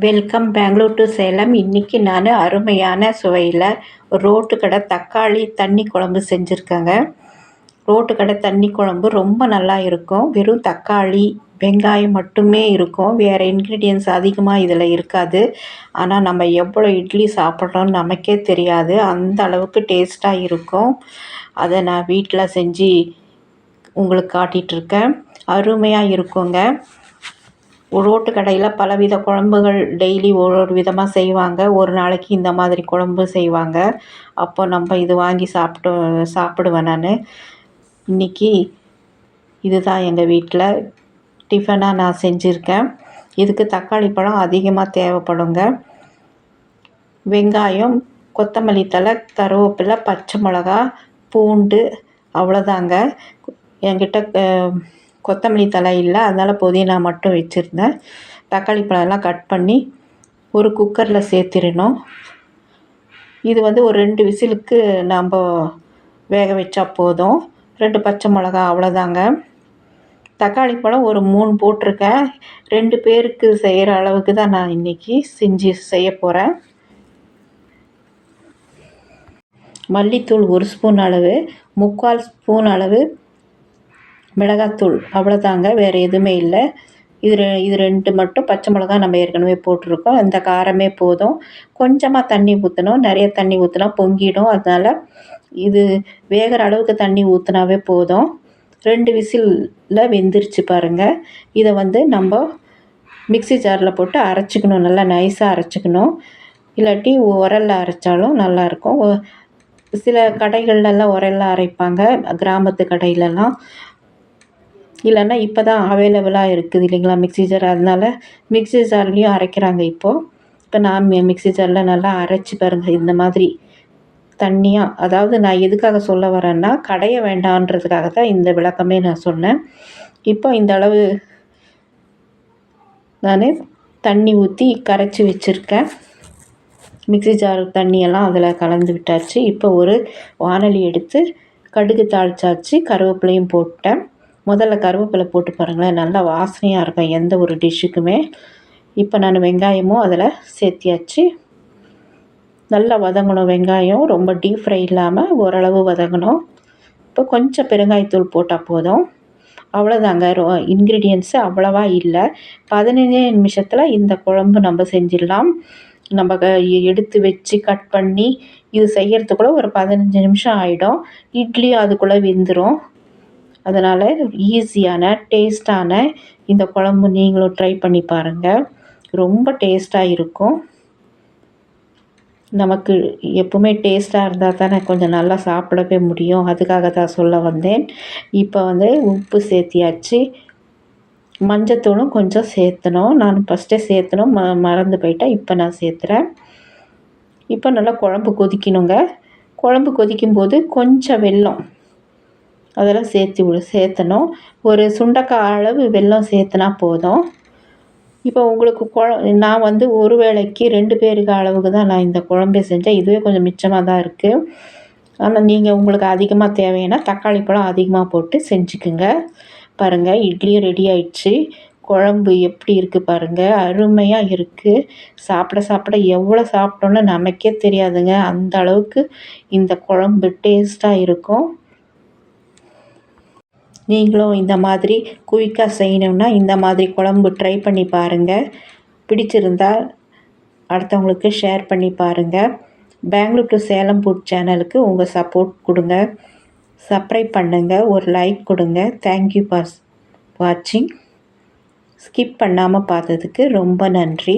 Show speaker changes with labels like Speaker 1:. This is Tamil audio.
Speaker 1: வெல்கம் பெங்களூர் டு சேலம் இன்றைக்கி நான் அருமையான சுவையில் ரோட்டு கடை தக்காளி தண்ணி குழம்பு செஞ்சுருக்கேங்க. ரோட்டு கடை தண்ணி குழம்பு ரொம்ப நல்லா இருக்கும். வெறும் தக்காளி வெங்காயம் மட்டுமே இருக்கும். வேறு இன்க்ரீடியன்ஸ் அதிகமாக இதில் இருக்காது. ஆனால் நம்ம எவ்வளோ இட்லி சாப்பிட்றோன்னு நமக்கே தெரியாது. அந்த அளவுக்கு டேஸ்ட்டாக இருக்கும். அதை நான் வீட்டில் செஞ்சு உங்களுக்கு காட்டிகிட்ருக்கேன் அருமையாக இருக்குங்க. ரோட்டு கடையில் பலவித குழம்புகள் டெய்லி ஒரு ஒரு விதமாக செய்வாங்க. ஒரு நாளைக்கு இந்த மாதிரி குழம்பு செய்வாங்க. அப்போ நம்ம இது வாங்கி சாப்பிட்டு சாப்பிடுவேன் நான். இன்றைக்கி இதுதான் எங்கள் வீட்டில் டிஃபனாக நான் செஞ்சுருக்கேன். இதுக்கு தக்காளி பழம் அதிகமாக தேவைப்படுங்க. வெங்காயம் கொத்தமல்லி தழை கருவேப்பிலை பச்சை மிளகா பூண்டு அவ்வளோதாங்க என்கிட்ட கொத்தமல்லி தழை இல்லை அதனால் புதினா மட்டும் வச்சுருந்தேன். தக்காளி பழம்லாம் கட் பண்ணி ஒரு குக்கரில் சேர்த்திடணும். இது வந்து ஒரு ரெண்டு விசிலுக்கு நம்ம வேக வச்சா போதும். ரெண்டு பச்சை மிளகா அவ்வளோதாங்க. தக்காளி பழம் ஒரு மூணு போட்டிருக்கேன். ரெண்டு பேருக்கு செய்கிற அளவுக்கு தான் நான் இன்றைக்கி செஞ்சு செய்ய போகிறேன் மல்லித்தூள் ஒரு ஸ்பூன் அளவு முக்கால் ஸ்பூன் அளவு மிளகாத்தூள் அவ்வளோதாங்க வேறு எதுவுமே இல்லை. இது ரெ இது ரெண்டு மட்டும் பச்சை மிளகா நம்ம ஏற்கனவே போட்டிருக்கோம். அந்த காரமே போதும். கொஞ்சமாக தண்ணி ஊற்றணும் நிறைய தண்ணி ஊற்றினா பொங்கிடும். அதனால் இது வேகிற அளவுக்கு தண்ணி ஊற்றினாவே போதும். ரெண்டு விசிலில் வெந்துருச்சு பாருங்கள் இதை வந்து நம்ம மிக்சி ஜாரில் போட்டு அரைச்சிக்கணும். நல்லா நைஸாக அரைச்சிக்கணும். இல்லாட்டி உரலில் அரைச்சாலும் நல்லாயிருக்கும் சில கடைகள்லலாம் உரலில் அரைப்பாங்க. கிராமத்து கடையிலலாம். இல்லைன்னா இப்போ தான் அவைலபிளாக இருக்குது இல்லைங்களா மிக்ஸி ஜார் அதனால் மிக்ஸி ஜார்லேயும் அரைக்கிறாங்க இப்போது இப்போ நான் மிக்ஸி ஜாரில் நல்லா அரைச்சி பாருங்கள் இந்த மாதிரி தண்ணியாக அதாவது நான் எதுக்காக சொல்ல வரேன்னா கடைய வேண்டான்றதுக்காக தான் இந்த விளக்கமே நான் சொன்னேன். இப்போ இந்த அளவு நான் தண்ணி ஊற்றி கரைச்சி வச்சுருக்கேன். மிக்ஸி ஜார் தண்ணியெல்லாம் அதில் கலந்து விட்டாச்சு. இப்போ ஒரு வானொலி எடுத்து கடுகு தாளிச்சாச்சு கருவேப்பிலையும் போட்டேன். முதல்ல கருவேப்பிலை போட்டு பாருங்களேன் நல்லா வாசனையாக இருக்கும் எந்த ஒரு டிஷ்ஷுக்குமே. இப்போ நான் வெங்காயமும் அதில் சேர்த்தியாச்சு நல்லா வதங்கணும் வெங்காயம் ரொம்ப டீப் ஃப்ரை இல்லாமல் ஓரளவு வதங்கணும். இப்போ கொஞ்சம் பெருங்காயத்தூள் போட்டால் போதும். அவ்வளோதாங்க ரொ இன்க்ரீடியன்ஸு அவ்வளோவா இல்லை. பதினஞ்சே நிமிஷத்தில் இந்த குழம்பு நம்ம செஞ்சிடலாம். நம்ம எடுத்து வச்சு கட் பண்ணி இது செய்கிறதுக்குள்ள ஒரு பதினஞ்சு நிமிஷம் ஆகிடும் இட்லி அதுக்குள்ளே வெந்துடும் அதனால் ஈஸியான டேஸ்ட்டான இந்த குழம்பு நீங்களும் ட்ரை பண்ணி பாருங்கள் ரொம்ப டேஸ்ட்டாக இருக்கும். நமக்கு எப்பவுமே டேஸ்ட்டாக இருந்தால் தானே கொஞ்சம் நல்லா சாப்பிடவே முடியும். அதுக்காக தான் சொல்ல வந்தேன். இப்போ வந்து உப்பு சேர்த்தியாச்சு. மஞ்சத்தூளும் கொஞ்சம் சேர்த்தணும். நான் ஃபஸ்ட்டே சேர்த்தணும். ம மறந்து போயிட்டேன் இப்போ நான் சேர்த்துறேன். இப்போ நல்லா குழம்பு கொதிக்கணுங்க. குழம்பு கொதிக்கும்போது கொஞ்சம் வெல்லம். அதெல்லாம் சேர்த்து விடு சேர்த்தணும். ஒரு சுண்டக்காய் அளவு வெல்லம் சேர்த்துனா போதும். இப்போ உங்களுக்கு குழ நான் வந்து ஒரு வேளைக்கு ரெண்டு பேருக்கு அளவுக்கு தான் நான் இந்த குழம்பே செஞ்சேன். இதுவே கொஞ்சம் மிச்சமாக தான் இருக்குது ஆனால் நீங்கள் உங்களுக்கு அதிகமாக தேவைன்னா தக்காளி பழம் அதிகமாக போட்டு செஞ்சுக்குங்க. பாருங்கள் இட்லியும் ரெடி ஆயிடுச்சு. குழம்பு எப்படி இருக்குது பாருங்கள் அருமையாக இருக்குது சாப்பிட சாப்பிட எவ்வளோ சாப்பிட்டோன்னு நமக்கே தெரியாதுங்க. அந்த அளவுக்கு இந்த குழம்பு டேஸ்ட்டாக இருக்கும். நீங்களும் இந்த மாதிரி குயிக்காக செய்யணுன்னா இந்த மாதிரி குழம்பு ட்ரை பண்ணி பாருங்கள் பிடிச்சிருந்தால் அடுத்தவங்களுக்கு ஷேர் பண்ணி பாருங்கள் பெங்களூர் டு சேலம் ஃபுட் சேனலுக்கு உங்கள் சப்போர்ட் கொடுங்க. சப்ஸ்கிரைப் பண்ணுங்கள் ஒரு லைக் கொடுங்க. தேங்க்யூ ஃபார் வாட்சிங் ஸ்கிப் பண்ணாமல் பார்த்ததுக்கு ரொம்ப நன்றி.